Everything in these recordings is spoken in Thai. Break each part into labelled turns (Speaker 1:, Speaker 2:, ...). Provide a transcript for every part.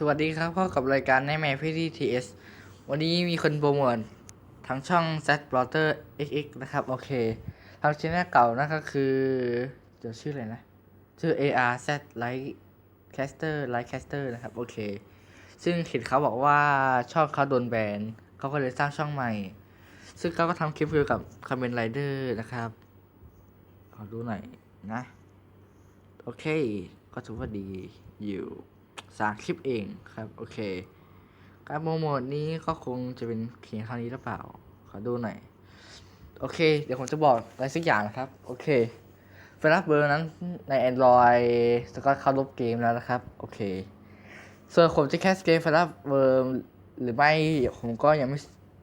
Speaker 1: สวัสดีครับพบกับรายการในแมพี่ที่ทีเอสวันนี้มีคนโปรโมททั้งช่อง Z b r o t e r XX นะครับ โอเคทางช่องเก่านั่นก็คือจะชื่ออะไรนะ ชื่อ AR Z Light Caster Light Caster นะครับ โอเค ซึ่งเห็นเขาบอกว่าช่องเขาโดนแบนเขาก็เลยสร้างช่องใหม่ ซึ่งเขาก็ทำคลิปเกี่ยวกับค a ม e n Rider นะครับ ขอดูหน่อยนะ โอเค ก็ถือว่าดีอยู่ สร้างคลิปเองครับ โอเค การโปรโมทนี้ก็คงจะเป็นเพียงเท่านี้หรือเปล่า ขอดูหน่อย โอเค เดี๋ยวผมจะบอกอะไรสักอย่างนะครับ โอเคเฟรัสเบอร์นั้นใน Android สก็เข้าลบเกมแล้วนะครับ โอเค ส่วนผมจะแคสเกมเฟรัสเบอร์หรือไม่ผมก็ยังไม่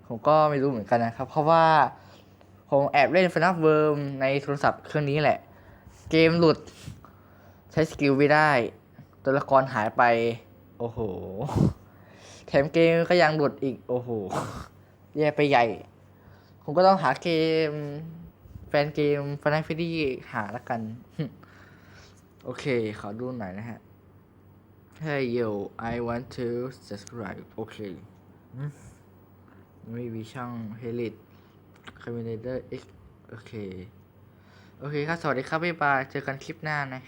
Speaker 1: ผมก็ไม่รู้เหมือนกันนะครับ เพราะว่าผมแอบเล่นเฟรัสเบอร์ในโทรศัพท์เครื่องนี้แหละ เกมหลุดใช้สกิลไม่ได้ ตัวละครหายไป โอ้โห แถมเกมก็ยังหลุดอีก โอ้โห แย่ไปใหญ่ ผมก็ต้องหาเกม แฟนเกมฟ n a นฟ e ดี้หาละกัน โอเค ขอดูหน่อยนะฮะ Hey yo I want to subscribe โอเคมไม่มีช่อง h e l i t c o m m u n i t y X โอเค โอเคครับ สวัสดีครับบ๊ายบาย เจอกันคลิปหน้านะ